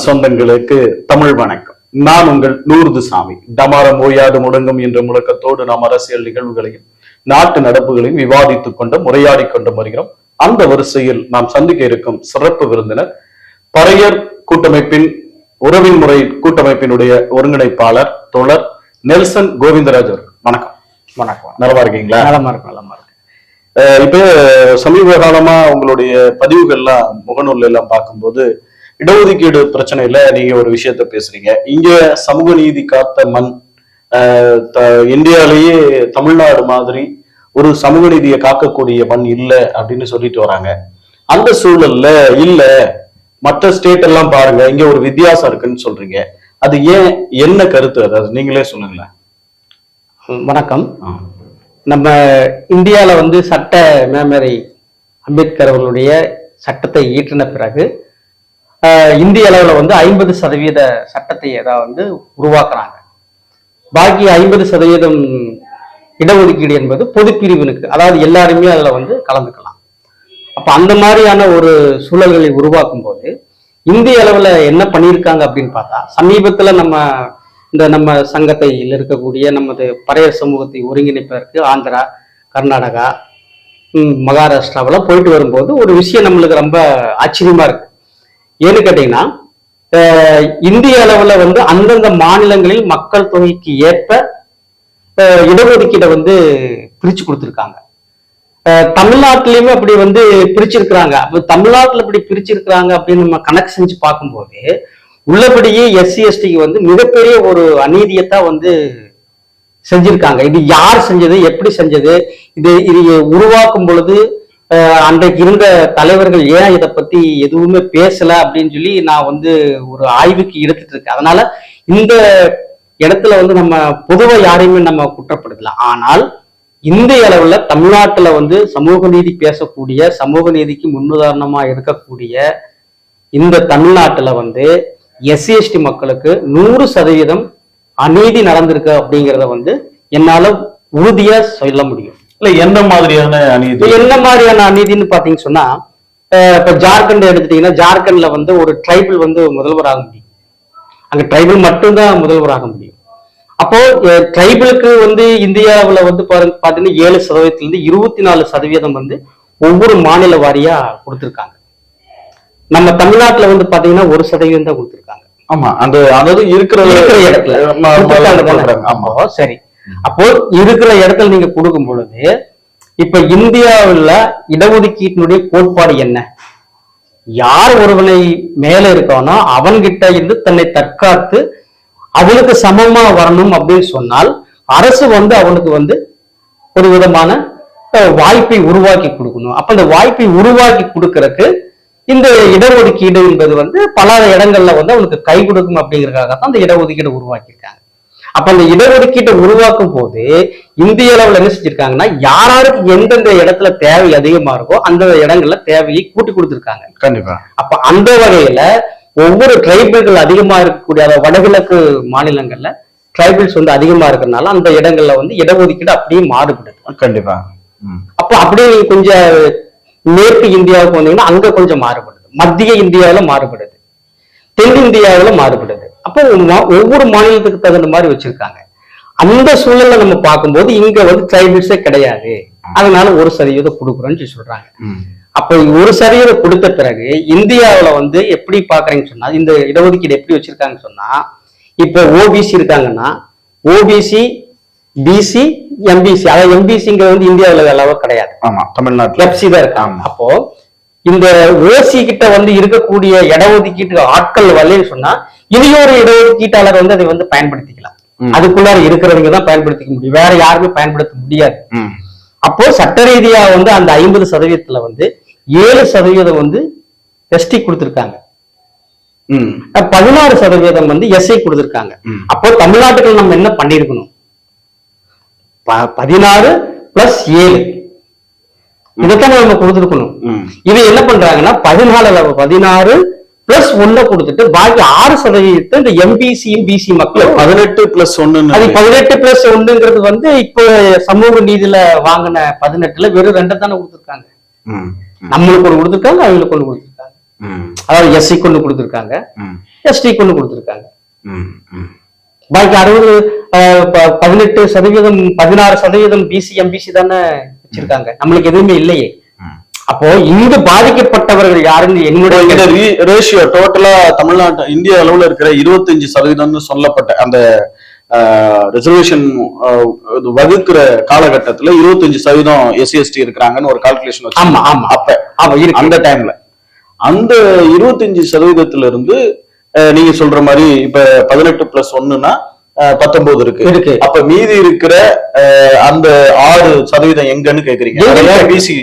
சொந்தங்களுக்கு தமிழ் வணக்கம். நான் உங்கள் நூறுதுசாமி டமாரம் ஓயாது முடங்கும் என்ற முழக்கத்தோடு நாம் அரசியல் நிகழ்வுகளையும் நாட்டு நடப்புகளையும் விவாதித்துக் கொண்டு முறையாடி கொண்டு வருகிறோம். அந்த வரிசையில் நாம் சந்திக்க இருக்கும் சிறப்பு விருந்தினர் பறையர் கூட்டமைப்பின் உறவின் முறை கூட்டமைப்பினுடைய ஒருங்கிணைப்பாளர் தோழர் நெல்சன் கோவிந்தராஜ் அவர்கள். வணக்கம். வணக்கம். நலமா இருக்கீங்களா? நலமா இருக்கு நலமா இருக்கு இப்ப சமீப காலமா உங்களுடைய பதிவுகள்லாம் முகநூல்ல எல்லாம் பார்க்கும்போது இடஒதுக்கீடு பிரச்சனையில நீங்க ஒரு விஷயத்த பேசுறீங்க. இங்க சமூக நீதி காத்த மண் இந்தியாலேயே தமிழ்நாடு மாதிரி ஒரு சமூக நீதியை காக்கக்கூடிய மண் இல்ல அப்படின்னு சொல்லிட்டு வராங்க. அந்த சூழல்ல இல்ல மற்ற ஸ்டேட் எல்லாம் பாருங்க இங்க ஒரு வித்தியாசம் இருக்குன்னு சொல்றீங்க. அது ஏன் என்ன கருத்து? அது அது நீங்களே சொல்லுங்களேன். வணக்கம். நம்ம இந்தியாவில் வந்து சட்ட மேமரை அம்பேத்கர் அவர்களுடைய சட்டத்தை இயற்றின பிறகு இந்திய அளவில் வந்து ஐம்பது சதவீத சட்டத்தை ஏதாவது வந்து உருவாக்குறாங்க. பாக்கி ஐம்பது சதவீதம் இடஒதுக்கீடு என்பது பொது பிரிவினுக்கு அதாவது எல்லாருமே அதில் வந்து கலந்துக்கலாம். அப்போ அந்த மாதிரியான ஒரு சூழல்களை உருவாக்கும் போது இந்திய அளவில் என்ன பண்ணியிருக்காங்க அப்படின்னு பார்த்தா சமீபத்தில் நம்ம இந்த நம்ம சங்கத்தையில் இருக்கக்கூடிய நமது பழைய சமூகத்தை ஒருங்கிணைப்பதற்கு ஆந்திரா கர்நாடகா மகாராஷ்டிராவெல்லாம் போயிட்டு வரும்போது ஒரு விஷயம் நம்மளுக்கு ரொம்ப ஆச்சரியமா இருக்கு. ஏன்னு கேட்டீங்கன்னா இந்திய அளவில் வந்து அந்தந்த மாநிலங்களில் மக்கள் தொகைக்கு ஏற்ப அஹ், இடஒதுக்கீடை வந்து பிரிச்சு கொடுத்துருக்காங்க. தமிழ்நாட்டிலையுமே தமிழ்நாட்டிலயுமே அப்படி வந்து பிரிச்சிருக்கிறாங்க. அப்போ தமிழ்நாட்டுல இப்படி பிரிச்சிருக்கிறாங்க அப்படின்னு நம்ம கணக்கு செஞ்சு பார்க்கும்போது உள்ளபடியே எஸ்சி எஸ்டிக்கு வந்து மிகப்பெரிய ஒரு அநீதியத்தான் வந்து செஞ்சிருக்காங்க. இது யார் செஞ்சது? எப்படி செஞ்சது? இது இது உருவாக்கும் பொழுது அன்றைக்கு இருந்த தலைவர்கள் ஏன் இதை பத்தி எதுவுமே பேசல அப்படின்னு சொல்லி நான் வந்து ஒரு ஆய்வுக்கு எடுத்துட்டு இருக்கேன். அதனால இந்த இடத்துல வந்து நம்ம பொதுவா யாரையுமே நம்ம குற்றப்படுத்தல. ஆனால் இந்திய அளவுல தமிழ்நாட்டுல வந்து சமூக நீதி பேசக்கூடிய சமூக நீதிக்கு முன்னுதாரணமா இருக்கக்கூடிய இந்த தமிழ்நாட்டுல வந்து எஸ்சி எஸ்டி மக்களுக்கு நூறு சதவீதம் அநீதி நடந்திருக்கு அப்படிங்கிறத வந்து என்னால உறுதியா சொல்ல முடியும். இல்ல என்ன மாதிரியான அநீதி? என்ன மாதிரியான அநீதின்னு பாத்தீங்கன்னு சொன்னா இப்ப ஜார்க்கண்ட் எடுத்துட்டீங்கன்னா ஜார்க்கண்ட்ல வந்து ஒரு ட்ரைபிள் வந்து முதல்வராக முடியும். அங்க ட்ரைபிள் மட்டும்தான் முதல்வராக முடியும். அப்போ ட்ரைபிளுக்கு வந்து இந்தியாவுல வந்து பாருங்க பாத்தீங்கன்னா ஏழு சதவீதத்துல இருந்து இருபத்தி நாலு சதவீதம் வந்து ஒவ்வொரு மாநில வாரியா கொடுத்திருக்காங்க. நம்ம தமிழ்நாட்டுல வந்து பாத்தீங்கன்னா ஒரு சதவீதம் தான் கொடுத்திருக்காங்க. ஆமா அந்த அதாவது இருக்கிற இடத்துல. சரி. அப்போ இருக்கிற இடத்துல நீங்க கொடுக்கும் பொழுது இப்ப இந்தியாவுல இடஒதுக்கீட்டினுடைய கோட்பாடு என்ன? யார் ஒருவனை மேல இருக்கானோ அவன்கிட்ட இருந்து தன்னை தற்காத்து அவனுக்கு சமமா வரணும் அப்படின்னு சொன்னால் அரசு வந்து அவனுக்கு வந்து ஒரு விதமான வாய்ப்பை உருவாக்கி கொடுக்கணும். அப்ப அந்த வாய்ப்பை உருவாக்கி கொடுக்கறதுக்கு இந்த இடஒதுக்கீடு என்பது வந்து பல இடங்கள்ல வந்து அவனுக்கு கை கொடுக்கும் அப்படிங்கறதுக்காக தான் அந்த இடஒதுக்கீடு உருவாக்கியிருக்காங்க. அப்ப அந்த இடஒதுக்கீட்டை உருவாக்கும் போது இந்திய அளவுல என்ன செஞ்சிருக்காங்கன்னா யாராருக்கு எந்தெந்த இடத்துல தேவை அதிகமா இருக்கோ அந்த இடங்கள்ல தேவையை கூட்டி கொடுத்திருக்காங்க. கண்டிப்பா. அப்ப அந்த வகையில ஒவ்வொரு ட்ரைபிள்கள் அதிகமா இருக்கக்கூடிய வடகிழக்கு மாநிலங்கள்ல ட்ரைபிள்ஸ் வந்து அதிகமா இருக்கிறதுனால அந்த இடங்கள்ல வந்து இடஒதுக்கீடு அப்படியே மாறுபடுது. கண்டிப்பா. அப்போ அப்படியே கொஞ்சம் மேற்கு இந்தியாவுக்கு வந்தீங்கன்னா அங்க கொஞ்சம் மாறுபடுது. மத்திய இந்தியாவுல மாறுபடுது. தென் இந்தியாவுல மாறுபடுது. அப்போ ஒவ்வொரு மாநிலத்துக்கு தகுந்த மாதிரி வச்சிருக்காங்க. அந்த சூழல்ல நம்ம பார்க்கும்போது இங்க வந்து ட்ரைபிள்ஸே கிடையாது. அதனால ஒரு சதவீதம் கொடுக்குறோம்னு சொல்றாங்க. அப்ப ஒரு சதவீதம் கொடுத்த பிறகு இந்தியாவுல வந்து எப்படி பாக்குறீங்கன்னு சொன்னா இந்த இடஒதுக்கீடு எப்படி வச்சிருக்காங்கன்னு சொன்னா இப்ப ஓபிசி இருக்காங்கன்னா ஓபிசி பிசி எம்பிசி அதாவது எம்பிசிங்க வந்து இந்தியாவுல அளவு கிடையாது. ஆமா தமிழ்நாட்டுல. எஃப்சி தான் இருக்காங்க. அப்போ இந்த ஓசி கிட்ட வந்து இருக்கக்கூடிய இடஒதுக்கீட்டு ஆட்கள் வரலன்னு சொன்னா இனியொரு இடஒதுக்கீட்டாளர் வந்து அதை வந்து பயன்படுத்திக்கலாம். அதுக்குள்ளார இருக்கிறவங்க தான் பயன்படுத்திக்க முடியும் வேற யாருமே பயன்படுத்த முடியாது. அப்போ சட்ட ரீதியா வந்து அந்த ஐம்பது சதவீதத்துல வந்து ஏழு சதவீதம் வந்து எஸ்டி கொடுத்திருக்காங்க. பதினாறு சதவீதம் வந்து எஸ்ஐ கொடுத்திருக்காங்க. அப்போ தமிழ்நாட்டுக்கு நம்ம என்ன பண்ணிருக்கணும் பதினாறு பிளஸ் ஏழு இதைத்தான் நம்ம கொடுத்திருக்கணும். இது என்ன பண்றாங்கன்னா பதினாலுல பதினாறு பிளஸ் ஒன்ன கொடுத்துட்டு பாக்கி ஆறு சதவீதத்தை இந்த எம்பிசியும் பிசி மக்கள் பதினெட்டு பிளஸ் அது ஒன்னு பதினெட்டு பிளஸ் ஒண்ணுங்கிறது வந்து இப்போ சமூக நீதியில வாங்கின பதினெட்டுல வெறும் ரெண்டை தானே கொடுத்துருக்காங்க. நம்மளுக்கு ஒண்ணு கொடுத்துருக்காங்க அவங்களுக்கு ஒண்ணு கொடுத்துருக்காங்க. அதாவது எஸ்சி கொண்டு கொடுத்துருக்காங்க. எஸ்டி கொண்டு கொடுத்துருக்காங்க. பாக்கி அறுபது பதினெட்டு சதவீதம் பதினாறு சதவீதம் பிசி எம்பிசி தானே வச்சிருக்காங்க. நம்மளுக்கு எதுவுமே இல்லையே. அப்போ இங்கு பாதிக்கப்பட்டவர்கள் யாருன்னு என்னுடைய ரேஷியோ டோட்டலா தமிழ்நாட்டு இந்திய அளவுல இருக்கிற இருபத்தஞ்சு சதவீதம்னு சொல்லப்பட்ட அந்த ரிசர்வேஷன் வகுக்கிற காலகட்டத்துல இருபத்தஞ்சு சதவீதம் எஸ்சி எஸ்டி இருக்கிறாங்கன்னு ஒரு கால்குலேஷன் ஆமா ஆமா. அப்ப ஆமா அந்த டைம்ல அந்த இருபத்தஞ்சு சதவீதத்துல இருந்து நீங்க சொல்ற மாதிரி இப்ப பதினெட்டு பிளஸ் ஒண்ணுன்னா பத்தொன்பது இருக்கு. இருக்கு. அப்ப மீதி இருக்கிற அந்த ஆறு சதவீதம் எங்கன்னு கேக்குறீங்க? பிசி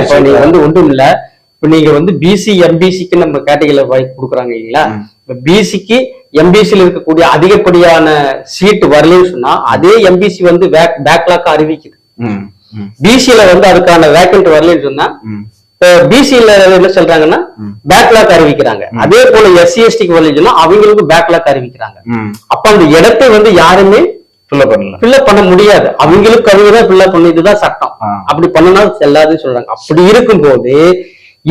இப்ப நீங்க வந்து ஒன்றும் இல்ல. இப்ப நீங்க வந்து பிசி எம்பிசிக்கு நம்ம கேட்டகரியில வாய்ப்பு கொடுக்குறாங்க இல்லைங்களா. இப்ப பிசிக்கு எம்பிசில இருக்கக்கூடிய அதிகப்படியான சீட் வரலன்னு சொன்னா அதே எம்பிசி வந்து பேக்லாக் அறிவிக்குது. பிசில வந்து அதுக்கான வேக்கண்ட் வரலன்னு சொன்னா பிசில என்ன சொல்றாங்கன்னா பேக்லாக் அறிவிக்கிறாங்க. அதே போல எஸ்சி வரலன்னு சொன்னா அவங்களுக்கு பேக்லாக் அறிவிக்கிறாங்க. அப்ப அந்த இடத்தை வந்து யாருமே ஃபில்அப் பண்ண முடியாது. அவங்களுக்கு அவங்க ஃபில்அப் பண்ண இதுதான் சட்டம். அப்படி பண்ணனா செல்லாதுன்னு சொல்றாங்க. அப்படி இருக்கும்போது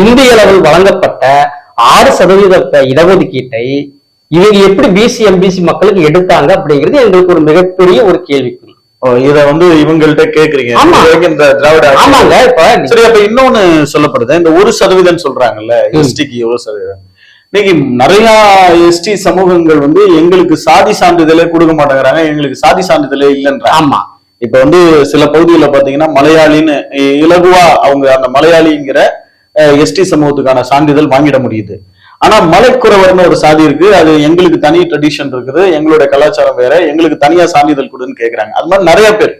இந்திய அளவில் வழங்கப்பட்ட ஆறு சதவீத இடஒதுக்கீட்டை இவங்க எப்படி பிசி எம்பிசி மக்களுக்கு எடுத்தாங்க அப்படிங்கிறது எங்களுக்கு ஒரு மிகப்பெரிய ஒரு ஓ, இத வந்து இவங்கள்ட்ட கேக்குறீங்க. இந்த திராவிட ஆமாங்க. சரி அப்ப இன்னொன்னு சொல்லப்படுது. இந்த ஒரு சதவீதம் சொல்றாங்கல்ல. எஸ்டிக்கு எவ்வளவு சதவீதம். இன்னைக்கு நிறைய எஸ்டி சமூகங்கள் வந்து எங்களுக்கு சாதி சான்றிதழே கொடுக்க மாட்டேங்கிறாங்க எங்களுக்கு சாதி சான்றிதழே இல்லைன்றாங்க. ஆமா. இப்ப வந்து சில பகுதிகளில் பாத்தீங்கன்னா மலையாளின்னு இலகுவா அவங்க அந்த மலையாளிங்கிற எஸ்டி சமூகத்துக்கான சான்றிதழ் வாங்கிட முடியுது. ஆனா மலைக்குறவர்னு ஒரு சாதி இருக்கு. அது எங்களுக்கு தனி ட்ரெடிஷன் இருக்குது. எங்களுடைய கலாச்சாரம் வேற. எங்களுக்கு தனியா சான்றிதழ் கொடுன்னு கேக்குறாங்க. அது மாதிரி நிறைய பேர்.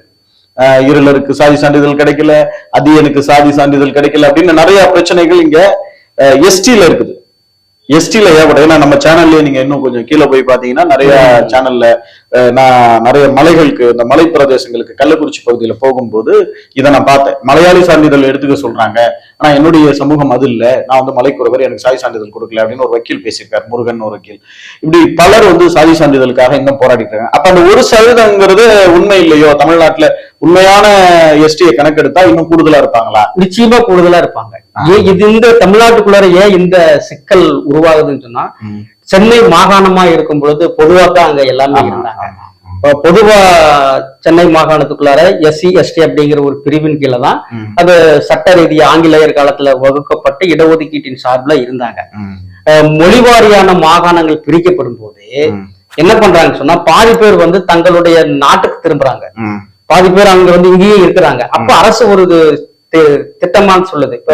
இருளருக்கு சாதி சான்றிதழ் கிடைக்கல. அதியனுக்கு சாதி சான்றிதழ் கிடைக்கல அப்படின்னு நிறைய பிரச்சனைகள் இங்க எஸ்டில இருக்குது. எஸ்டில ஏற்படும் ஏன்னா நம்ம சேனல்ல நீங்க இன்னும் கொஞ்சம் கீழே போய் பாத்தீங்கன்னா நிறைய சேனல்ல நான் நிறைய மலைகளுக்கு இந்த மலை பிரதேசங்களுக்கு கள்ளக்குறிச்சி பகுதியில போகும்போது இதை நான் பார்த்தேன். மலையாளி சான்றிதழ் எடுத்துக்க சொல்றாங்க. ஆனா என்னுடைய சமூகம் அது இல்ல. நான் வந்து மலைக்குறவர் எனக்கு சாதி சான்றிதழ் கொடுக்கல அப்படின்னு ஒரு வக்கீல் பேசியிருக்காரு முருகன் ஒரு வக்கீல். இப்படி பலர் வந்து சாதி சான்றிதழுக்காக இன்னும் போராடிட்டு இருக்காங்க. அப்ப அந்த ஒரு சதவீதங்கிறது உண்மை இல்லையோ? தமிழ்நாட்டுல உண்மையான எஸ்டியை கணக்கெடுத்தா இன்னும் கூடுதலா இருப்பாங்களா? நிச்சயமா கூடுதலா இருப்பாங்க. ஏன் இது இந்த தமிழ்நாட்டுக்குள்ளார ஏன் இந்த சிக்கல் உருவாகுதுன்னு சொன்னா சென்னை மாகாணமா இருக்கும் பொழுது பொதுவாக அங்க எல்லாமே இருந்தாங்க. பொதுவா சென்னை மாகாணத்துக்குள்ளார எஸ்சி எஸ்டி அப்படிங்கிற ஒரு பிரிவின் கீழே தான். அது சட்ட ரீதியா ஆங்கிலேயர் காலத்துல வகுக்கப்பட்டு இடஒதுக்கீட்டின் சார்பில் இருந்தாங்க. மொழிவாரியான மாகாணங்கள் பிரிக்கப்படும் போது என்ன பண்றாங்கன்னு சொன்னா பாதி பேர் வந்து தங்களுடைய நாட்டுக்கு திரும்புறாங்க. பாதி பேர் அங்க வந்து இங்கேயும் இருக்கிறாங்க. அப்ப அரசு ஒரு திட்டமான்னு சொல்லுது. இப்ப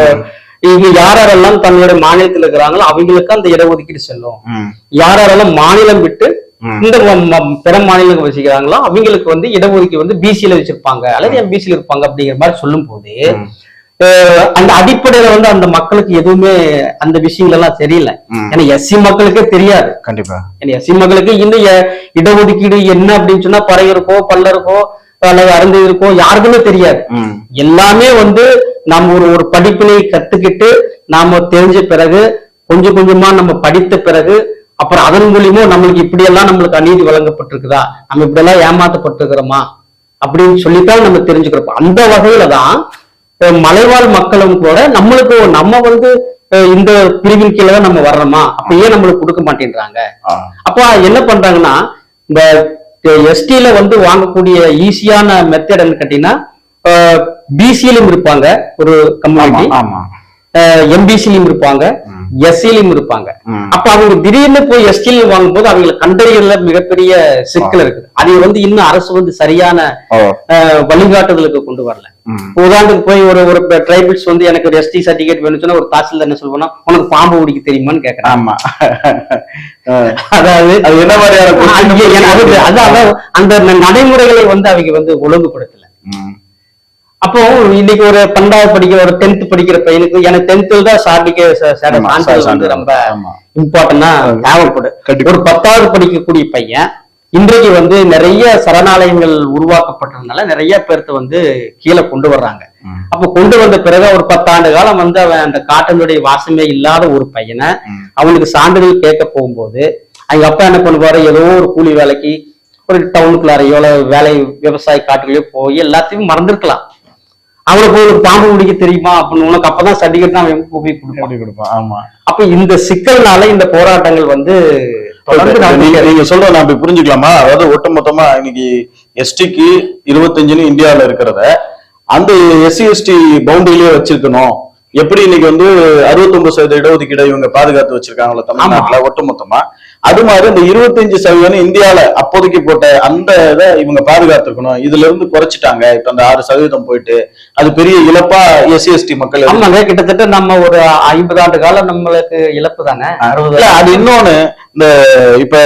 இங்க யாரெல்லாம் தங்களுடைய மாநிலத்தில் இருக்கிறாங்களோ அவங்களுக்கு அந்த இடஒதுக்கீடு செல்லும். யாரெல்லாம் மாநிலம் விட்டு இந்த பிற மாநிலங்கள் வசிக்கிறாங்களோ? அவங்களுக்கு வந்து இடஒதுக்கீடு வந்து பிசியில வச்சிருப்பாங்க. அல்லது எம்பிசில இருப்பாங்க அப்படிங்கிற மாதிரி சொல்லும் போது அந்த அடிப்படையில வந்து அந்த மக்களுக்கு எதுவுமே அந்த விஷயங்கள் எல்லாம் தெரியல ஏன்னா எஸ்சி மக்களுக்கே தெரியாது. கண்டிப்பா. எஸ்சி மக்களுக்கு எ- இடஒதுக்கீடு என்ன அப்படின்னு சொன்னா பறையருக்கோ பல்லருக்கோ அல்லது அருந்தையருக்கோ யாருக்குமே தெரியாது. எல்லாமே வந்து நம்ம ஒரு ஒரு படிப்பினை கத்துக்கிட்டு நாம தெரிஞ்ச பிறகு கொஞ்சம் கொஞ்சமா நம்ம படித்த பிறகு அப்புறம் அதன் மூலியமா நம்மளுக்கு இப்படி எல்லாம் நம்மளுக்கு அநீதி வழங்கப்பட்டிருக்குதா? நம்ம இப்படி எல்லாம் ஏமாத்தப்பட்டிருக்கிறோமா? அப்படின்னு சொல்லித்தான் நம்ம தெரிஞ்சுக்கிறோம். அந்த வகையில தான் மலைவாழ் மக்களும் கூட நம்மளுக்கு நம்ம வந்து இந்த பிரிவின் கீழே தான் நம்ம வர்றோமா? அப்ப ஏன் நம்மளுக்கு கொடுக்க மாட்டேன்றாங்க. அப்ப என்ன பண்றாங்கன்னா இந்த எஸ்டில வந்து வாங்கக்கூடிய ஈஸியான மெத்தட் கேட்டீங்கன்னா பிசியிலும் இருப்பாங்க ஒரு கம்யூனிட்டி ஆமா எம்பிசிலையும் இருப்பாங்க. எஸ்சிலையும் இருப்பாங்க. அப்ப அவங்க திடீர்னு போய் எஸ்டில வாங்கும்போது அவங்களை கண்டறியல மிகப்பெரிய சிக்கல் இருக்குது. அதை வந்து இன்னும் அரசு வந்து சரியான வழிகாட்டுதலுக்கு கொண்டு வரல. உதாரணத்துக்கு போய் ஒரு ஒரு ட்ரைபிள்ஸ் வந்து எனக்கு ஒரு எஸ்டி சர்டிபிகேட் வேணும்னு சொன்னா ஒரு தாசில்தார் என்ன சொல்லுவானா உனக்கு பாம்பு பிடிக்க தெரியுமான்னு கேக்குறான். ஆமா. அதாவது அது என்ன மாதிரியான அந்த நடைமுறைகளை வந்து அவங்க வந்து ஒழுங்குபடுத்தல. அப்போ இன்னைக்கு ஒரு பன்னெண்டாவது படிக்கிற ஒரு டென்த் படிக்கிற பையனுக்கு எனக்கு டென்த்தில் தான் சான்றிதழ் வந்து. ரொம்ப. இம்பார்ட்டன்டா தேவைப்படும். ஒரு பத்தாவது படிக்கக்கூடிய பையன் இன்றைக்கு வந்து நிறைய சரணாலயங்கள் உருவாக்கப்பட்டதுனால நிறைய பேர்த்த வந்து கீழே கொண்டு வர்றாங்க. அப்ப கொண்டு வந்த பிறகு ஒரு பத்தாண்டு காலம் வந்து அவன் அந்த காட்டனுடைய வாசமே இல்லாத ஒரு பையனை. அவனுக்கு சான்றிதழ் கேட்க போகும்போது அவங்க அப்பா என்ன பண்ணுவாரு ஏதோ ஒரு கூலி வேலைக்கு ஒரு டவுனுக்குள்ளாரையோ வேலை விவசாய காட்டுலையோ போய் எல்லாத்தையும் மறந்துருக்கலாம் அவனுக்கு ஒரு பாம்பு பிடிக்க தெரியுமா அப்படின்னு உனக்கு அப்பதான் சர்டிபிகேட் தான் அவன் போய் கொடுப்பான். ஆமா. அப்ப இந்த சிக்கல்னால இந்த போராட்டங்கள் வந்து நீங்க சொல்ற நான் புரிஞ்சுக்கலாமா? அதாவது ஒட்டுமொத்தமா இன்னைக்கு எஸ்டிக்கு இருபத்தஞ்சுன்னு இந்தியாவுல இருக்கிறத அந்த எஸ்சி எஸ்டி பவுண்டரியிலேயே வச்சிருக்கணும். எப்படி இன்னைக்கு வந்து 69% சதவீத இடஒதுக்கீடை இவங்க பாதுகாத்து வச்சிருக்காங்களோ தமிழ்நாட்டுல ஒட்டுமொத்தமா. அது மாதிரி இந்த இருபத்தஞ்சு சதவீதம் இந்தியால அப்போதைக்கு போட்ட அந்த இதை இவங்க பாதுகாத்துருக்கணும் இதுல இருந்து குறைச்சிட்டாங்க. இப்ப அந்த ஆறு சதவீதம் போயிட்டு அது பெரிய இழப்பா எஸ்சி எஸ்டி மக்கள் ஆமாங்க கிட்டத்தட்ட நம்ம ஒரு ஐம்பது ஆண்டு காலம் நம்மளுக்கு இழப்பு தானே? அது இன்னொன்னு இந்த இப்ப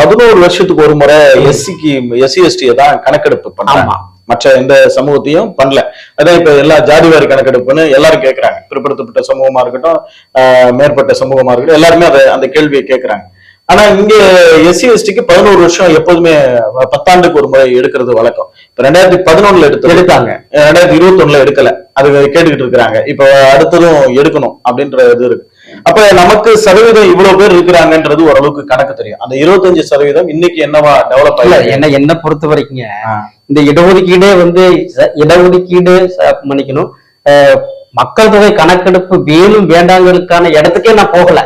பதினோரு வருஷத்துக்கு ஒரு முறை எஸ்சிக்கு எஸ்சி எஸ்டியை தான் கணக்கெடுப்பு பண்ணாங்க. மற்ற எந்த சமூகத்தையும் பண்ணல. அதான் இப்ப எல்லா ஜாதிவாரி கணக்கெடுப்புன்னு எல்லாரும் கேக்குறாங்க. பிற்படுத்தப்பட்ட சமூகமா இருக்கட்டும் ஆஹ் மேற்பட்ட சமூகமா இருக்கட்டும் எல்லாருமே அதை அந்த கேள்வியை கேக்குறாங்க. ஆனா இங்க எஸ்சி எஸ்டிக்கு பதினோரு வருஷம் எப்போதுமே பத்தாண்டுக்கு ஒரு முறை எடுக்கிறது வழக்கம். இப்ப ரெண்டாயிரத்தி பதினொன்னுல எடுத்து எடுத்தாங்க. ரெண்டாயிரத்தி இருபத்தி ஒண்ணுல எடுக்கல. அது கேட்டுக்கிட்டு இருக்கிறாங்க. இப்ப அடுத்ததும் எடுக்கணும் அப்படின்ற இது இருக்கு. அப்ப நமக்கு சதவீதம் இவ்வளவு பேர் இருக்கிறாங்கன்றது ஓரளவுக்கு கணக்கு தெரியும். அந்த இருபத்தஞ்சு சதவீதம் இன்னைக்கு என்னவா டெவலப் இல்ல ஆகி என்ன என்ன பொறுத்த வரைக்குங்க? இந்த இடஒதுக்கீடே வந்து இடஒதுக்கீடு மன்னிக்கணும். மக்கள் தொகை கணக்கெடுப்பு வேணும் வேண்டாங்களுக்கான இடத்துக்கே நான் போகல.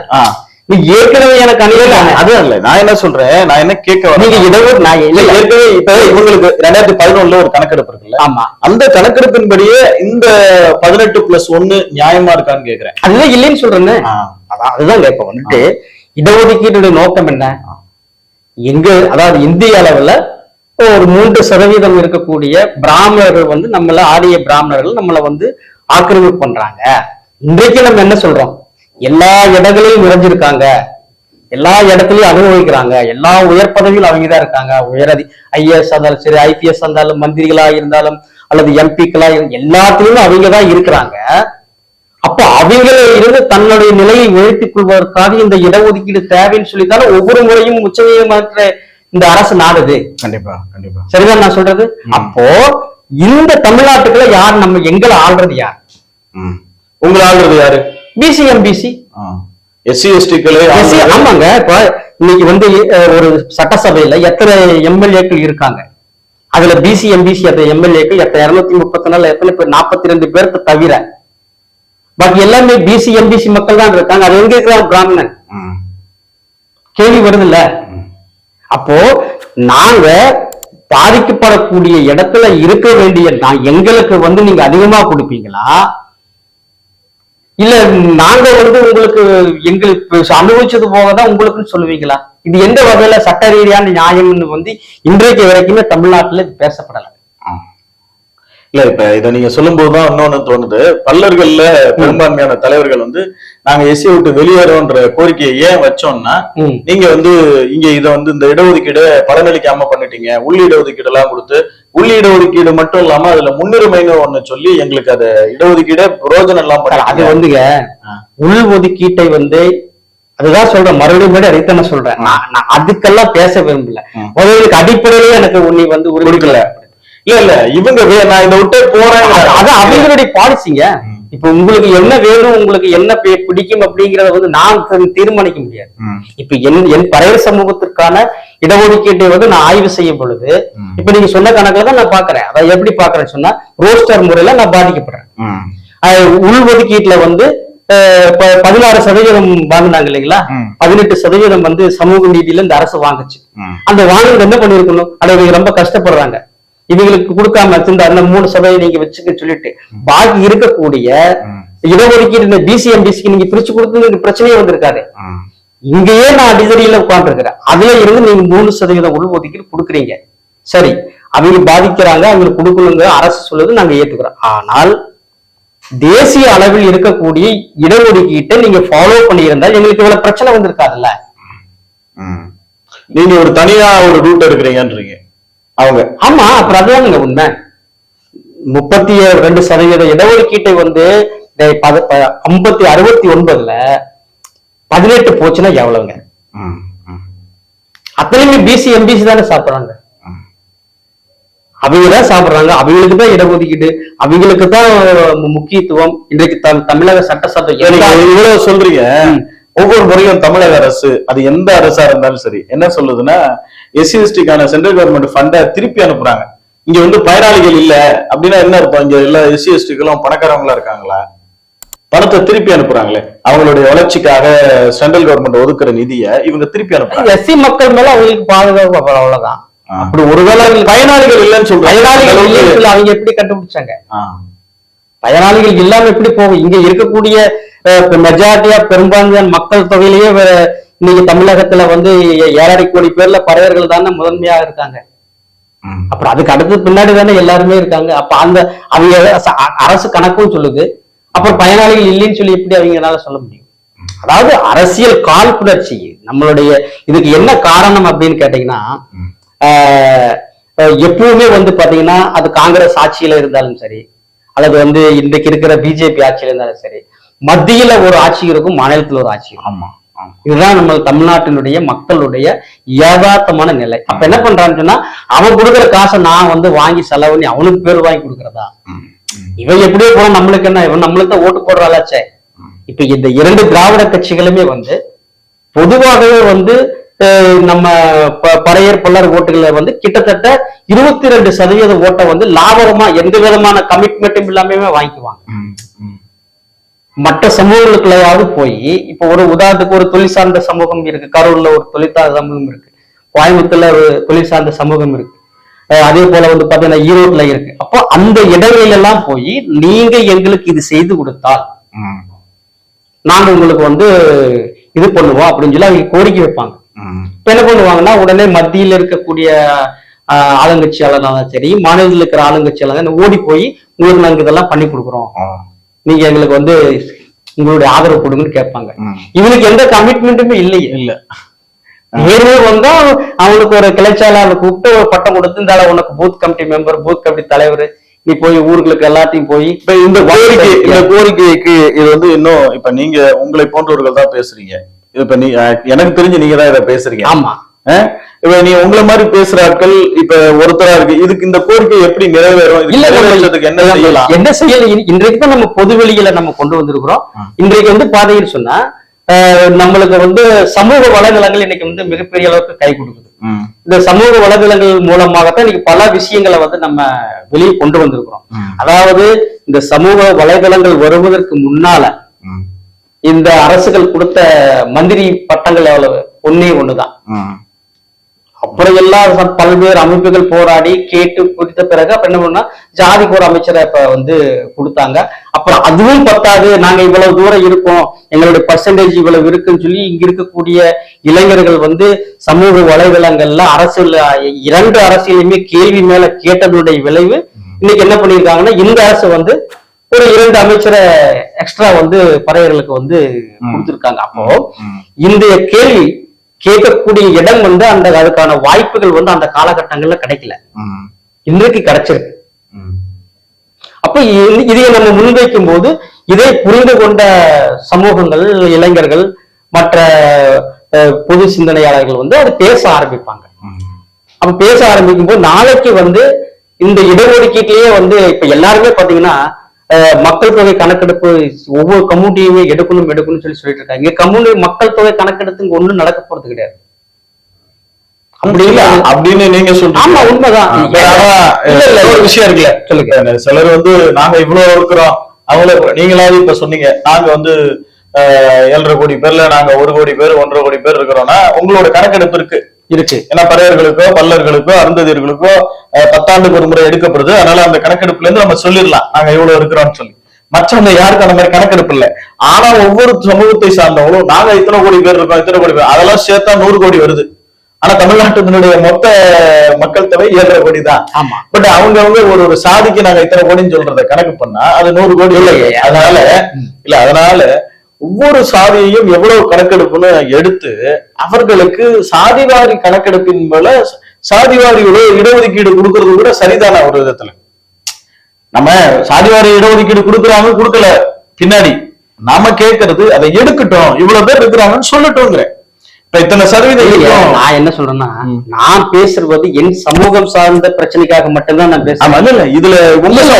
ஏற்கனவே எனக்கு அணியில அது இல்ல நான் என்ன சொல்றேன்? நான் என்ன கேட்க நீங்க இடஒது நான் இல்ல இல்ல. ஏற்கனவே இப்ப இவங்களுக்கு ரெண்டாயிரத்தி பதினொன்னுல ஒரு கணக்கெடுப்பு இருக்குல்ல? ஆமா. அந்த கணக்கெடுப்பின்படியே இந்த பதினெட்டு பிளஸ் ஒன்னு நியாயமா இருக்கான்னு கேக்குறேன். அதுதான் இல்லைன்னு சொல்றேன்னு. அதான் அதுதான் இப்ப வந்துட்டு இடஒதுக்கீட்டுடைய நோக்கம் என்ன? எங்க அதாவது இந்திய அளவுல ஒரு மூன்று சதவீதம் இருக்கக்கூடிய பிராமணர்கள் வந்து நம்மள ஆரிய பிராமணர்கள் நம்மள வந்து ஆக்கிரமிப்பு பண்றாங்க. இன்றைக்கு நம்ம என்ன சொல்றோம்? எல்லா இடங்களையும் நிறைஞ்சிருக்காங்க. எல்லா இடத்துலயும் அனுபவிக்கிறாங்க. எல்லா உயர் பதவியில் அவங்க தான் இருக்காங்க. உயரதி ஐஏஎஸ் இருந்தாலும் சரி ஐபிஎஸ் இருந்தாலும் மந்திரிகளா இருந்தாலும் அல்லது எம்பிக்களா எல்லாத்துலயும் அவங்க தான் இருக்கிறாங்க. அப்ப அவங்கள இருந்து தன்னுடைய நிலையை உயர்த்திக் கொள்வதற்காக இந்த இடஒதுக்கீடு தேவைன்னு சொல்லித்தானே ஒவ்வொரு முறையும் உச்சநீதிமன்ற இந்த அரசு நாடுது. கண்டிப்பா கண்டிப்பா. சரிதான் நான் சொல்றது? அப்போ இந்த தமிழ்நாட்டுக்குள்ள யார் நம்ம எங்களை ஆள்றது யார். உங்களை ஆள்றது யாரு? பிசி எம்பிசி எஸ்சி எஸ்டிக்களே ஆமாங்க. இப்ப இன்னைக்கு வந்து ஒரு சட்டசபையில எத்தனை எம்எல்ஏக்கள் இருக்காங்க? அதுல பிசி எம்பிசி எத்தனை எம்எல்ஏக்கள் எத்தனை? இருநூத்தி முப்பத்தி நாலு எத்தனை பேர்? நாற்பத்தி ரெண்டு பேருக்கு தவிர. பாக்கி எல்லாமே பிசி எம்பிசி மக்கள் தான் இருக்காங்க. அது எங்க இருக்கிறாங்க? பிராமணன். கேள்வி வருது இல்ல அப்போ நாங்க பாதிக்கப்படக்கூடிய இடத்துல இருக்க வேண்டிய எங்களுக்கு வந்து நீங்க அதிகமா கொடுப்பீங்களா? இல்ல நாங்க வந்து உங்களுக்கு எங்களுக்கு அனுபவிச்சது போக தான் உங்களுக்குன்னு சொல்லுவீங்களா? இது எந்த வகையில சட்ட ரீதியான நியாயம்னு வந்து இன்றைக்கு வரைக்குமே தமிழ்நாட்டுல இது பேசப்படல. இல்ல இப்ப இத நீங்க சொல்லும் போதுதான் இன்னொன்னு தோணுது. பல்லர்கள்ல பெரும்பான்மையான தலைவர்கள் வந்து நாங்க எஸ்சி விட்டு வெளியேறோன்ற கோரிக்கையை ஏன் வச்சோம்னா. நீங்க வந்து இங்க இத வந்து இந்த இடஒதுக்கீடு பலனளிக்காம பண்ணிட்டீங்க. உள் இடஒதுக்கீடு எல்லாம் கொடுத்து உள் இடஒதுக்கீடு மட்டும் இல்லாம அதுல முன்னுரிமைன்னு ஒண்ணு சொல்லி எங்களுக்கு அது இடஒதுக்கீடு பிரயோஜனம் எல்லாம் அது வந்துங்க. உள் ஒதுக்கீட்டை வந்து அதுதான் சொல்றேன் மறுபடியும் மறுபடியும் அதைத்தானே சொல்றேன். நான் நான் அதுக்கெல்லாம் பேச விரும்பல. முதலுக்கு அடிப்படையில எனக்கு உன்னை வந்து உரிமை கொடுக்கல. இல்ல இல்ல இவங்க நான் இதை விட்டே போறேன். அது- அது அவங்களுடைய பாலிசிங்க. இப்ப உங்களுக்கு என்ன வேணும் உங்களுக்கு என்ன பிடிக்கும் அப்படிங்கறத வந்து நான் தீர்மானிக்க முடியாது. இப்ப என் என் பறையர் சமூகத்திற்கான இடஒதுக்கீட்டை வந்து நான் ஆய்வு செய்யும் பொழுது. இப்ப நீங்க சொன்ன கணக்குல தான் நான் பாக்குறேன் அதை எப்படி பாக்குறேன்னு சொன்னா ரோஸ்டர் முறையில நான் பாதிக்கப்படுறேன் உள் ஒதுக்கீட்டுல வந்து பதினாறு சதவீதம் வாங்கினாங்க இல்லைங்களா. பதினெட்டு சதவீதம் வந்து சமூக நீதியில இந்த அரசு வாங்குச்சு. அந்த வாங்குறது என்ன பண்ணிருக்கணும் இவங்க ரொம்ப கஷ்டப்படுறாங்க இவங்களுக்கு கொடுக்காம அந்த மூணு சதவீதம் நீங்க வச்சுக்க சொல்லிட்டு பாக்கி இருக்கக்கூடிய. இடஒதுக்கீடு இந்த பிசிஎம்பிசிக்கு நீங்க பிரிச்சு கொடுத்தது பிரச்சனையே வந்திருக்காது. இங்கேயே நான் அடிதடியில உட்காந்துருக்கிறேன் அதுல இருந்து நீங்க மூணு சதவீதம் உள் ஒதுக்கீடு கொடுக்குறீங்க. சரி அவங்க பாதிக்கிறாங்க அவங்களுக்கு கொடுக்கணுங்க அரசு சொல்லுது நாங்க ஏத்துக்கிறோம். ஆனால் தேசிய அளவில் இருக்கக்கூடிய இடஒதுக்கீட்டை நீங்க ஃபாலோ பண்ணியிருந்தால் எங்களுக்கு இவ்வளவு பிரச்சனை வந்திருக்காதுல்ல. நீங்க ஒரு தனியா ஒரு ரூட் எடுக்கிறீங்கன்றீங்க. அவங்க. ஆமா அப்புறம் அதுதானுங்க உண்மை. முப்பத்தி ரெண்டு சதவீத இடஒதுக்கீட்டை வந்து ஐம்பத்தி அறுபத்தி ஒன்பதுல பதினெட்டு போச்சுன்னா எவ்வளவுங்க. அத்தனையுமே பிசி எம்பிசி தானே சாப்பிடுறாங்க. அவங்க தான் சாப்பிடுறாங்க. அவங்களுக்கு தான் இடஒதுக்கீடு. அவங்களுக்கு தான் முக்கியத்துவம். இன்றைக்கு தமிழக சட்டசபை இவ்வளவு சொல்றீங்க. ஒவ்வொரு முறையும் தமிழக அரசு அது எந்த அரசா இருந்தாலும் சரி என்ன சொல்லுதுன்னா எஸ்சி எஸ்டிக்கான சென்ட்ரல் கவர்மெண்ட் ஃபண்டை திருப்பி அனுப்புறாங்க. இங்க வந்து பயனாளிகள் இல்ல அப்படின்னா என்ன அர்த்தம்? இங்க எல்லா எஸ்சி எஸ்டிகளும் பணக்காரவங்களா இருக்காங்களா? பணத்தை திருப்பி அனுப்புறாங்களே. அவங்களுடைய வளர்ச்சிக்காக சென்ட்ரல் கவர்மெண்ட் ஒதுக்குற நிதியை இவங்க திருப்பி அனுப்புறாங்க. எஸ்சி மக்கள் மேல அவங்களுக்கு பாதுகாப்பு அவ்வளவு- அவ்வளவுதான். அப்படி ஒருவேளை பயனாளிகள் இல்லைன்னு சொல்றாங்க. பயனாளிகள் அவங்க எப்படி கண்டுபிடிச்சாங்க. பயனாளிகள் இல்லாம எப்படி போகும்? இங்க இருக்கக்கூடிய மெஜாரிட்டியா பெரும்பான்மையான மக்கள் தொகையிலேயே இன்னைக்கு தமிழகத்துல வந்து ஏழரை கோடி பேர்ல பறையர்கள் தானே முதன்மையா இருக்காங்க. அப்புறம் அதுக்கு அடுத்து பின்னாடி தானே எல்லாருமே இருக்காங்க. அப்ப அந்த அவங்க அரசு கணக்கும் சொல்லுது. அப்புறம் பயனாளிகள் இல்லைன்னு சொல்லி எப்படி அவங்களால சொல்ல முடியும்? அதாவது அரசியல் காழ்ப்புணர்ச்சி. நம்மளுடைய இதுக்கு என்ன காரணம் அப்படின்னு கேட்டீங்கன்னா எப்பவுமே வந்து பாத்தீங்கன்னா அது காங்கிரஸ் ஆட்சியில இருந்தாலும் சரி அல்லது வந்து இன்றைக்கு இருக்கிற பிஜேபி ஆட்சியில இருந்தாலும் சரி மத்தியில ஒரு ஆட்சி இருக்கும் மாநிலத்துல ஒரு ஆட்சி ஆமா. இதுதான் நம்ம தமிழ்நாட்டினுடைய மக்களுடைய யதார்த்தமான நிலை அப்ப என்ன பண்றான்னு சொன்னா அவன் கொடுக்குற காசை நான் வந்து வாங்கி செலவு பண்ணி அவனுக்கு பேர் வாங்கி கொடுக்கறதா. இவன் எப்படியோ போனா நம்மளுக்கு என்ன இவன் நம்மளுக்கு தான் ஓட்டு போடுறாளாச்சே இப்ப இந்த இரண்டு திராவிட கட்சிகளுமே வந்து பொதுவாகவே வந்து நம்ம பறையர் பல்லர் ஓட்டுகளை வந்து கிட்டத்தட்ட இருபத்தி ரெண்டு சதவீத ஓட்டை வந்து லாபகமா எந்த விதமான கமிட்மெண்ட்டும் இல்லாம வாங்கிக்குவாங்க. மற்ற சமூகங்களுக்குள்ளாவது போய் இப்ப ஒரு உதாரணத்துக்கு ஒரு தொழில் சார்ந்த சமூகம் இருக்கு கரூர்ல ஒரு தொழில் சார்ந்த சமூகம் இருக்கு கோயம்புத்தூர்ல ஒரு தொழில் சார்ந்த சமூகம் இருக்கு அதே போல வந்து பாத்தீங்கன்னா ஈரோட்ல இருக்கு அப்போ அந்த இடங்களில் எல்லாம் போய் நீங்க எங்களுக்கு இது செய்து கொடுத்தால். நாங்க உங்களுக்கு வந்து இது பண்ணுவோம் அப்படின்னு சொல்லி அவங்க கோரிக்கை வைப்பாங்க. இப்ப என்ன பண்ணுவாங்கன்னா உடனே மத்தியில் இருக்கக்கூடிய ஆஹ், ஆளுங்கட்சியாளர் சரி மாநிலத்தில் இருக்கிற ஆளுங்கட்சியாளர் ஓடி போய் உங்களுக்கு நாங்க இதெல்லாம் பண்ணி கொடுக்குறோம். நீங்க எங்களுக்கு வந்து உங்களுடைய ஆதரவு கொடுங்கன்னு கேட்பாங்க. இவனுக்கு எந்த கமிட்மெண்ட்டுமே இல்லையே. இல்ல. நேர்வே வந்தா அவனுக்கு ஒரு கிளைச்சாளர் கூப்பிட்டு ஒரு பட்டம் கொடுத்து இந்த உனக்கு booth committee member booth committee தலைவர் நீ போய் ஊர்களுக்கு எல்லாத்தையும் போய் இப்ப இந்த கோரிக்கை இந்த கோரிக்கைக்கு இது வந்து இன்னும் இப்ப நீங்க உங்களை போன்றவர்கள் தான் பேசுறீங்க. இப்ப நீ எனக்கு தெரிஞ்சு நீங்க தான் இதை பேசுறீங்க. ஆமா? இப்ப நீ உங்களை மாதிரி பேசுற ஆட்கள் இப்ப ஒருத்தரா இருக்கு இதுக்கு இந்த கோரிக்கை எப்படி நிறைவேறும் இல்ல நிறைவேற்றதுக்கு என்ன செய்யலாம் என்ன செய்யல இன்- இன்றைக்கு தான் நம்ம பொது வெளியில நம்ம கொண்டு வந்திருக்கிறோம். இன்றைக்கு வந்து பாத்தீங்கன்னு சொன்னா நம்மளுக்கு வந்து சமூக வலைதளங்கள் இன்னைக்கு வந்து மிகப்பெரிய அளவுக்கு கை கொடுக்குது. இந்த சமூக வலைதளங்கள் மூலமாகத்தான் இன்னைக்கு பல விஷயங்களை வந்து நம்ம வெளியே கொண்டு வந்திருக்கிறோம். அதாவது இந்த சமூக வலைதளங்கள் வருவதற்கு முன்னால. இந்த அரசுகள் கொடுத்த மந்திரி பட்டங்கள் எவ்வளவு ஒன்னே ஒண்ணுதான். அப்புறம் எல்லா ச- பல்வேறு அமைப்புகள் போராடி கேட்டு கொடுத்த பிறகு அப்ப என்ன பண்ணா ஜாதிக்கு ஒரு அமைச்சரை இப்ப வந்து கொடுத்தாங்க. அப்புறம் அதுவும் பத்தாது. நாங்க இவ்வளவு தூரம் இருக்கோம். எங்களுடைய பர்சன்டேஜ் இவ்வளவு இருக்குன்னு சொல்லி இங்க இருக்கக்கூடிய இளைஞர்கள் வந்து சமூக வலைதளங்கள்ல அரசியல் இரண்டு அரசியலுமே கேள்வி மேல கேட்டதுடைய விளைவு இன்னைக்கு என்ன பண்ணிருக்காங்கன்னா இந்த அரசு வந்து ஒரு இரண்டு அமைச்சரை எக்ஸ்ட்ரா வந்து பறையர்களுக்கு வந்து கொடுத்திருக்காங்க. அப்போ. இந்த கேள்வி கேட்கக்கூடிய இடம் வந்து அந்த அதுக்கான வாய்ப்புகள் வந்து அந்த காலகட்டங்கள்ல கிடைக்கல. இன்றைக்கு கிடைச்சிருக்கு. அப்ப இதை நம்ம முன்வைக்கும் போது இதை புரிந்து கொண்ட சமூகங்கள் இளைஞர்கள் மற்ற பொது சிந்தனையாளர்கள் வந்து அதை பேச ஆரம்பிப்பாங்க. அப்ப பேச ஆரம்பிக்கும் போது நாளைக்கு வந்து இந்த இடஒதுக்கீட்டிலேயே வந்து இப்ப எல்லாருமே பாத்தீங்கன்னா மக்கள் தொகை கணக்கெடுப்பு ஒவ்வொரு கம்யூனிட்டியுமே எடுக்கணும் எடுக்கணும்னு சொல்லி சொல்லிட்டு இருக்காங்க. இங்க கம்யூனிட்டி மக்கள் தொகை கணக்கெடுப்பு இங்க ஒண்ணும் நடக்க போறது கிடையாது. அப்படின்னு நீங்க சொல்றீங்க. ஆமா உண்மைதான். இல்ல, ஒரு விஷயம் இருக்குல்ல. சொல்லுங்க. சிலர் வந்து நாங்க இவ்வளவு இருக்கிறோம். அவங்கள நீங்களாவது இப்ப சொன்னீங்க. நாங்க வந்து ஏழரை கோடி பேர்ல நாங்க ஒரு கோடி பேர் ஒன்றரை கோடி பேர் இருக்கிறோம்னா உங்களோட கணக்கெடுப்பு இருக்கு. இருக்கு. ஏன்னா பறையர்களுக்கோ பல்லர்களுக்கோ அருந்ததியர்களுக்கோ பத்தாண்டுக்கு ஒரு முறை எடுக்கப்படுது. அதனால அந்த கணக்கெடுப்புல இருந்து நம்ம சொல்லிடலாம். நாங்க இவ்வளவு இருக்கிறோம்னு சொல்லி. மற்றவங்க யாருக்கும் அந்த மாதிரி கணக்கெடுப்பு இல்ல. ஆனா ஒவ்வொரு சமூகத்தை சார்ந்தவங்களும் நாங்க இத்தனை கோடி பேர் இருக்கோம் இத்தனை கோடி பேர். அதெல்லாம் சேர்த்தா நூறு கோடி வருது. ஆனா தமிழ்நாட்டினுடைய மொத்த மக்கள் தொகை ஏழரை கோடி தான். ஆமா. பட் அவங்க அவங்க ஒரு ஒரு சாதிக்கு நாங்க இத்தனை கோடின்னு சொல்றத கணக்கு பண்ணா அது நூறு கோடி இல்லையே அதனால இல்ல அதனால ஒவ்வொரு சாதியையும் எவ்வளவு கணக்கெடுப்புன்னு எடுத்து அவர்களுக்கு சாதிவாரி கணக்கெடுப்பின் மேல சாதிவாரி இட- இடஒதுக்கீடு கொடுக்கறது கூட சரிதான ஒரு விதத்துல? நம்ம சாதிவாரி இடஒதுக்கீடு கொடுக்குறாங்க கொடுக்கல. பின்னாடி நாம கேட்கறது அதை எடுக்கட்டும். இவ்வளவு பேர் இருக்கிறாங்கன்னு சொல்லட்டும்ங்கிறேன். இத்தனை சதவீதம் நான் என்ன சொல்றேன்னா நான் பேசுறது என் சமூகம் சார்ந்த பிரச்சனைக்காக மட்டும்தான் நான் பேசுறேன். இல்ல இல்ல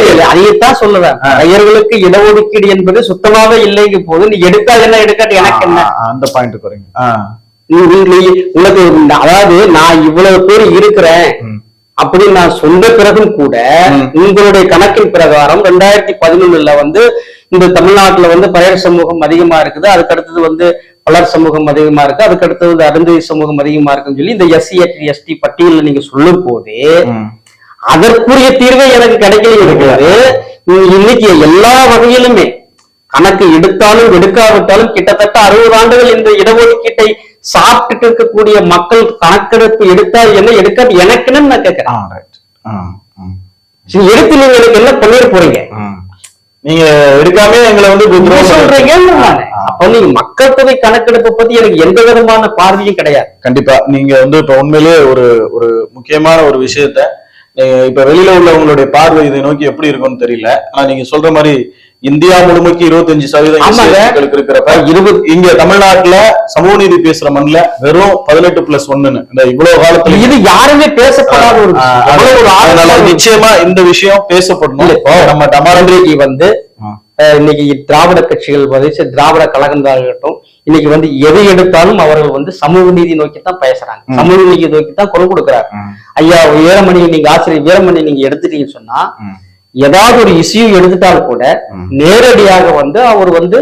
இதுல. அதையத்தான் சொல்லுவேன். பையர்களுக்கு இடஒதுக்கீடு என்பது சுத்தமாவே இல்லைங்க போது நீ எடுத்தா என்ன எடுக்காட்டி எனக்கு என்ன? அந்த பாயிண்ட் குறைங்க. இந்த- அதாவது நான் இவ்வளவு பேர் இருக்கிறேன். அப்படின்னு நான் சொன்ன பிறகும் கூட. உங்களுடைய கணக்கின் பிரகாரம் ரெண்டாயிரத்தி பதினொன்னுல வந்து இந்த தமிழ்நாட்டுல வந்து பழையர் சமூகம் அதிகமா இருக்குது. அதுக்கு அடுத்தது வந்து பலர் சமூகம் அதிகமா இருக்கு. அதுக்கு அடுத்தது அருந்ததி சமூகம் அதிகமா இருக்குன்னு சொல்லி இந்த எஸ்சி எஸ்டி பட்டியலில் நீங்க சொல்லும் போதே அதற்குரிய தீர்வே எனக்கு கிடைக்கல இருக்கிறது இன்னைக்கு எல்லா வகையிலுமே கணக்கு எடுத்தாலும் எடுக்காவிட்டாலும் கிட்டத்தட்ட அறுபது ஆண்டுகள் இந்த இடஒதுக்கீட்டை சாப்பிட்டுட்டு இருக்கக்கூடிய மக்கள் கணக்கெடுப்பு எடுத்தா என்ன எடுக்காது எனக்குன்னு நான் கேட்கிறேன். எடுத்து நீங்க எனக்கு என்ன பண்ணிட போறீங்க? நீங்க எடுக்காம எங்களை வந்து சொல்றீங்க. அப்ப நீங்க மக்கள் தொகை கணக்கெடுப்பை பத்தி எனக்கு எந்த விதமான பார்வையும் கிடையாது. கண்டிப்பா. நீங்க வந்து இப்ப உண்மையிலேயே ஒரு ஒரு முக்கியமான ஒரு விஷயத்த இப்ப வெளியில உள்ளவங்களுடைய பார்வை இதை நோக்கி எப்படி இருக்கும்னு தெரியல. ஆனா நீங்க சொல்ற மாதிரி இந்தியா முழுமைக்கு இருபத்தஞ்சு சதவீதம் இருக்கிறப்ப இருபது. இங்க தமிழ்நாட்டுல சமூக நீதி பேசுற மண்ணுல வெறும் பதினெட்டு பிளஸ் ஒண்ணுன்னு இந்த இவ்வளவு காலத்துல இது யாருமே பேசப்படாத ஒரு நிச்சயமா இந்த விஷயம் பேசப்படணும். இப்போ நம்ம டமாரண்டி இன்றைக்கு வந்து இன்னைக்கு திராவிட கட்சிகள் வந்து திராவிட கழகங்களாக இருக்கட்டும் இன்னைக்கு வந்து எதை எடுத்தாலும் அவர்கள் வந்து சமூக நீதி நோக்கி தான் பேசுறாங்க. சமூக நீதி நோக்கி தான் குரல் கொடுக்குறாங்க ம். ஐயா வீரமணி நீங்க ஆசிரியர் வீரமணி நீங்க எடுத்துட்டீங்கன்னு சொன்னா ஏதாவது ஒரு இஷ்யூ எடுத்துட்டால் கூட. நேரடியாக வந்து அவர் வந்து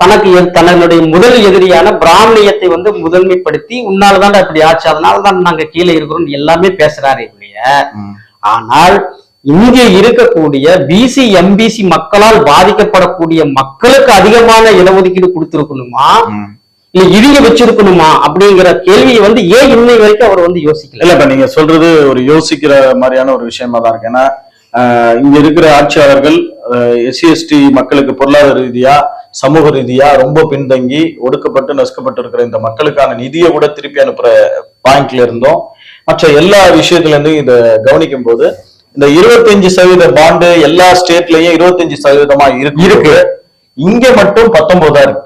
தனக்கு தன்னுடைய முதல் எதிரியான பிராமணியத்தை வந்து முதன்மைப்படுத்தி உன்னாலதான் இப்படி ஆச்சு அதனாலதான் நாங்க கீழே இருக்கிறோம் எல்லாமே பேசுறாரு இல்லைய ஆனால் இங்கே இருக்கக்கூடிய பிசி எம்பிசி மக்களால் பாதிக்கப்படக்கூடிய மக்களுக்கு அதிகமான இடஒதுக்கீடு கொடுத்திருக்கணுமா? இல்ல இவங்க வச்சிருக்கணுமா? அப்படிங்கிற கேள்வியை வந்து ஏன் இன்னை வரைக்கும் அவர் வந்து யோசிக்கல? இல்ல இப்ப நீங்க சொல்றது ஒரு யோசிக்கிற மாதிரியான ஒரு விஷயமா தான் இருக்கு. ஏன்னா இங்க இருக்கிற ஆட்சியாளர்கள் எஸ்சி எஸ்டி மக்களுக்கு பொருளாதார ரீதியா சமூக ரீதியா ரொம்ப பின்தங்கி ஒடுக்கப்பட்டு நசுக்கப்பட்டு இருக்கிற இந்த மக்களுக்கான நிதியை கூட திருப்பி அனுப்புற பாயிண்ட்ல இருந்தோம். மற்ற எல்லா விஷயத்துல இருந்தும் இதை கவனிக்கும் போது இந்த இருபத்தஞ்சு சதவீத பாண்டு எல்லா ஸ்டேட்லயும் இருபத்தஞ்சு சதவீதமா இருக்கு. இருக்கு. இங்க மட்டும் பத்தொன்பதா இருக்கு.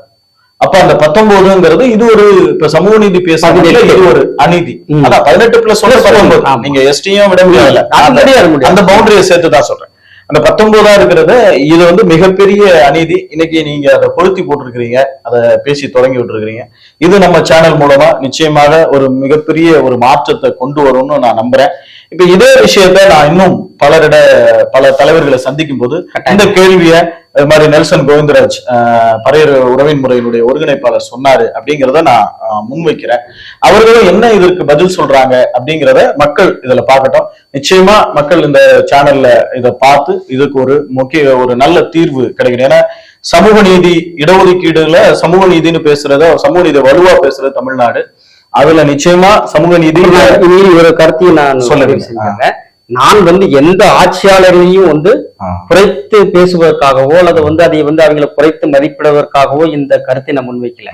அப்ப அந்த பத்தொன்பதுங்கிறது இது ஒரு இப்ப சமூக நீதி பேசுறதுல இது ஒரு அநீதி. அதான் பதினெட்டு பிளஸ் பத்தொன்பது. நீங்க எஸ்டியும் விட முடியல. அந்த பவுண்டரியை சேர்த்து தான் சொல்றேன். அந்த பத்தொன்பதா இருக்கிறத இது வந்து மிகப்பெரிய அநீதி. இன்னைக்கு நீங்க அதை கொளுத்தி போட்டிருக்கிறீங்க. அதை பேசி தொடங்கி விட்டுருக்கிறீங்க. இது நம்ம சேனல் மூலமா நிச்சயமாக ஒரு மிகப்பெரிய ஒரு மாற்றத்தை கொண்டு வரும்னு நான் நம்புறேன். இப்ப இதே விஷயத்த நான் இன்னும் பலரிட பல தலைவர்களை சந்திக்கும் போது இந்த கேள்வியை அது மாதிரி நெல்சன் கோவிந்தராஜ் ஆஹ், பறையர் உறவின் முறையினுடைய ஒருங்கிணைப்பாளர் சொன்னாரு அப்படிங்கிறத நான் முன்வைக்கிறேன். அவர்களும் என்ன இதற்கு பதில் சொல்றாங்க அப்படிங்கிறத மக்கள் இதுல பார்க்கட்டும். நிச்சயமா மக்கள் இந்த சேனல்ல இதை பார்த்து இதுக்கு ஒரு முக்கிய ஒரு நல்ல தீர்வு கிடைக்கும் ஏன்னா சமூக நீதி இடஒதுக்கீடுல சமூக நீதினு பேசுறத சமூக நீதி வலுவா பேசுறது தமிழ்நாடு. அதுல நிச்சயமா சமூக நீதி ஒரு கருத்தையும் நான் செஞ்சுக்கிறேன். நான் வந்து எந்த ஆட்சியாளரையும் வந்து. குறைத்து பேசுவதற்காகவோ அல்லது வந்து அதை வந்து அவங்களை குறைத்து மதிப்பிடுவதற்காகவோ இந்த கருத்தை நான் முன்வைக்கல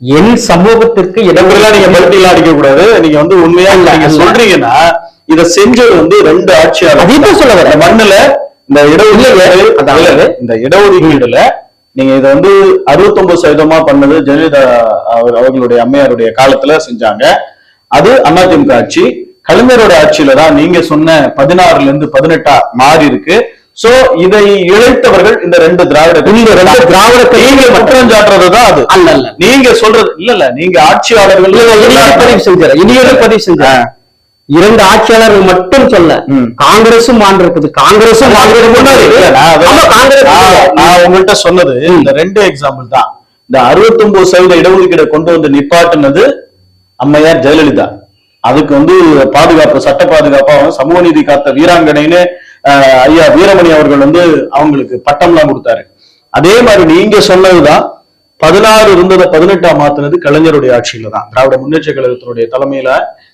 என் சமூகத்திற்கு இடங்கள்லாம் நீங்க மறுபடியும் அடிக்க கூடாது நீங்க வந்து உண்மையா நீங்க. சொல்றீங்கன்னா இத செஞ்சது வந்து ரெண்டு ஆட்சியாளர் சொல்ல. இந்த மண்ணுல இந்த இடஒதுக்கீடு இந்த இடஒதுக்கீடுல நீங்க இத வந்து 69% சதவீதமா பண்ணது ஜெயலலிதா அவர் அவர்களுடைய அம்மையாருடைய காலத்துல செஞ்சாங்க. அது அதிமுக ஆட்சி. கலைஞரோட ஆட்சியில தான் நீங்க சொன்ன பதினாறுல இருந்து பதினெட்டா மாறி இருக்கு. சோ இதை இழைத்தவர்கள் இந்த ரெண்டு திராவிட இந்த ரெண்டு திராவிட நீங்க குற்றம் சாட்டுறதுதான் அது. அல்ல அல்ல நீங்க சொல்றது இல்ல இல்ல நீங்க ஆட்சியாளர்கள் பதிவு செஞ்சுறேன் இனியோட பதிவு செஞ்சேன் இரண்டு ஆட்சியாளர்கள் மட்டும் சொல்ல. காங்கிரசும் மாண்டு இருக்குது காங்கிரசும் நான் உங்கள்ட்ட சொன்னது இந்த ரெண்டு எக்ஸாம்பிள் தான். இந்த 69% சதவீத இடஒதுக்கீடை கொண்டு வந்து நிப்பாட்டுனது அம்மையார் ஜெயலலிதா. அதுக்கு வந்து பாதுகாப்பு சட்ட பாதுகாப்பா அவங்க சமூக நீதி காத்த வீராங்கனைன்னு ஐயா வீரமணி அவர்கள் வந்து அவங்களுக்கு பட்டம்லாம் கொடுத்தாரு. அதே மாதிரி நீங்க சொன்னதுதான் பதினாறு இருந்ததை பதினெட்டா மாத்துனது கலைஞருடைய ஆட்சியில தான். திராவிட முன்னேற்ற கழகத்தினுடைய தலைமையில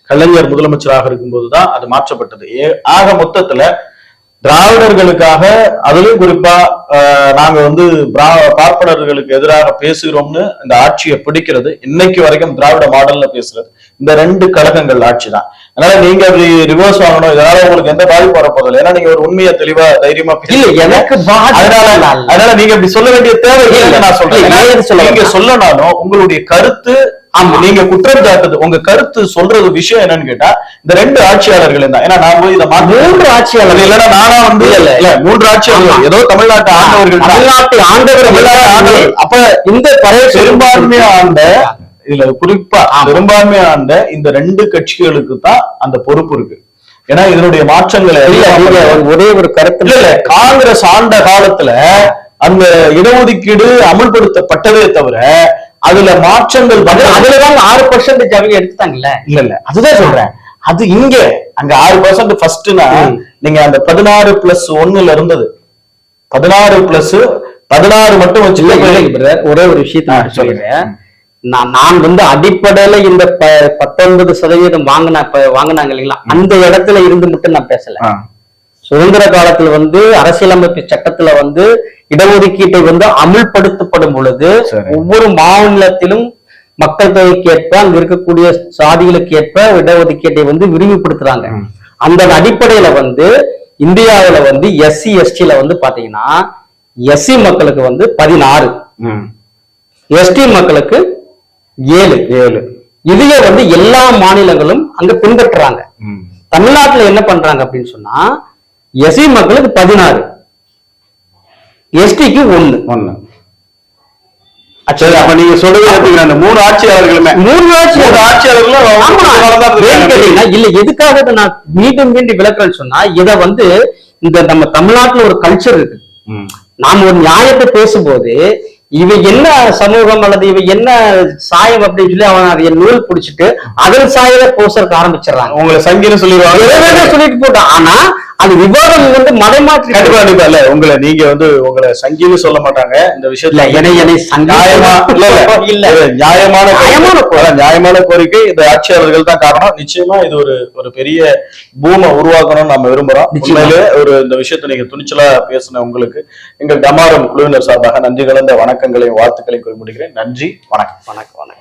கலைஞர் முதலமைச்சராக இருக்கும்போது தான் அது மாற்றப்பட்டது. ஏ- ஆக மொத்தத்துல திராவிடர்களுக்காக அதிலும் குறிப்பா நாங்க வந்து பிரா- பார்ப்பனர்களுக்கு எதிராக பேசுகிறோம்னு இந்த ஆட்சியை பிடிக்கிறது இன்னைக்கு வரைக்கும் திராவிட மாடல்ல பேசுறது. இந்த ரெண்டு கழகங்கள் ஆட்சி தான் அதனால நீங்க அப்படி ரிவர்ஸ் வாங்கணும் இதனால உங்களுக்கு எந்த பாதிப்பு வரப்போதில்லை ஏன்னா நீங்க ஒரு உண்மையை தெளிவா தைரியமா இல்ல. எனக்கு அதனால. அதனால நீங்க இப்படி சொல்ல வேண்டிய தேவை நான் சொல்றேன் இல்ல, நான் சொல்ல நீங்க சொல்லனாலும் உங்களுடைய கருத்து. நீங்க குற்றம் சாட்டுது உங்க கருத்து சொல்றது விஷயம் என்னன்னு கேட்டா இந்த ரெண்டு ஆட்சியாளர்கள் தான் ஏன்னா நான் போய் இதை மூன்று ஆட்சியாளர்கள். இல்லைன்னா நானா வந்து இல்ல, இல்ல. இல்ல மூன்று ஆட்சியாளர்கள் ஏதோ தமிழ்நாட்டு ஆண்டவர்கள் தமிழ்நாட்டு ஆண்டவர். அப்ப இந்த பழைய பெரும்பான்மையா ஆண்ட இதுல குறிப்பா பெரும்பான்மையா ஆண்ட இந்த ரெண்டு கட்சிகளுக்கு தான் அந்த பொறுப்பு இருக்கு. ஏன்னா இதனுடைய மாற்றங்களை ஒரே ஒரு கருத்து. இல்ல காங்கிரஸ் ஆண்ட காலத்துல அந்த இடஒதுக்கீடு அமல்படுத்தப்பட்டதே தவிர அதுல மாற்றங்கள் அதுலதான் ஆறு பர்சன்டேஜ் அவங்க எடுத்துட்டாங்கல்ல. இல்ல இல்ல. அதுதான் சொல்றேன். அது இங்க அங்க ஆறு பர்சன்ட் ஃபர்ஸ்ட்னா. நீங்க அந்த பதினாறு பிளஸ் ஒண்ணுல இருந்தது. பதினாறு பிளஸ் பதினாறு மட்டும் brother. ஒரே ஒரு விஷயத்த ஆ, நான் நான் வந்து அடிப்படையில இந்த பத்தொன்பது சதவீதம் வாங்கின வாங்கினாங்க இல்லைங்களா அந்த இடத்துல இருந்து மட்டும் நான் பேசல சுதந்திர காலத்துல வந்து அரசியலமைப்பு சட்டத்துல வந்து இடஒதுக்கீட்டை வந்து அமுல்படுத்தப்படும் பொழுது. ஒவ்வொரு மாநிலத்திலும் மக்கள் தொகைக்கு ஏற்ப அங்க இருக்கக்கூடிய சாதிகளுக்கு ஏற்ப இடஒதுக்கீட்டை வந்து விரிவுபடுத்துறாங்க. அந்த அடிப்படையில வந்து இந்தியாவுல வந்து எஸ்சி எஸ்டில வந்து பாத்தீங்கன்னா எஸ்சி மக்களுக்கு வந்து பதினாறு. எஸ்டி மக்களுக்கு ஏழு ஏழு. இதையே வந்து எல்லா மாநிலங்களும் அங்க பின்பற்றுறாங்க. தமிழ்நாட்டுல என்ன பண்றாங்க அப்படின்னு சொன்னா எஸ்சி மக்களுக்கு பதினாறு. எஸ்டிக்கு ஒண்ணு. ஒண்ணு. சரி அப்ப நீங்க சொல்றது அந்த மூணு ஆட்சியாளர்களுமே. மூணு ஆட்சி மூணு ஆட்சியாளர்களும் இல்ல எதுக்காக இதை நான் மீண்டும் மீண்டும் விளக்குறேன்னு சொன்னா இத வந்து இந்த நம்ம தமிழ்நாட்டுல ஒரு கல்ச்சர் இருக்கு. நாம் ஒரு நியாயத்தை பேசும்போது இவ என்ன சமூகம் அல்லது இவ என்ன சாயம் அப்படின்னு சொல்லி அவன் அதை நூல் பிடிச்சிட்டு அதன் சாயல போசறக்க ஆரம்பிச்சிடறாங்க. உங்களை சங்கின்னு சொல்லிடுவாங்க. சொல்லிட்டு போட்டான் ஆனா அது விவாதம் வந்து மடைமாற்றி கண்டிப்பா கண்டிப்பா. இல்ல உங்களை நீங்க வந்து உங்களை சங்கின்னு சொல்ல மாட்டாங்க. இந்த விஷயத்துல என்னை என்னை நியாயமா இல்ல இல்ல. நியாயமான நியாயமான நியாயமான கோரிக்கை. இந்த ஆட்சியாளர்கள் தான் காரணம். நிச்சயமா இது ஒரு ஒரு பெரிய பூம உருவாக்கணும்னு நம்ம விரும்புறோம். உண்மையிலே ஒரு இந்த விஷயத்தை நீங்க துணிச்சலா பேசின உங்களுக்கு எங்கள் டமாரம் குழுவினர் சார்பாக நன்றி கலந்த வணக்கங்களையும் வாழ்த்துக்களையும் கூறி முடிக்கிறேன். நன்றி வணக்கம் வணக்கம்.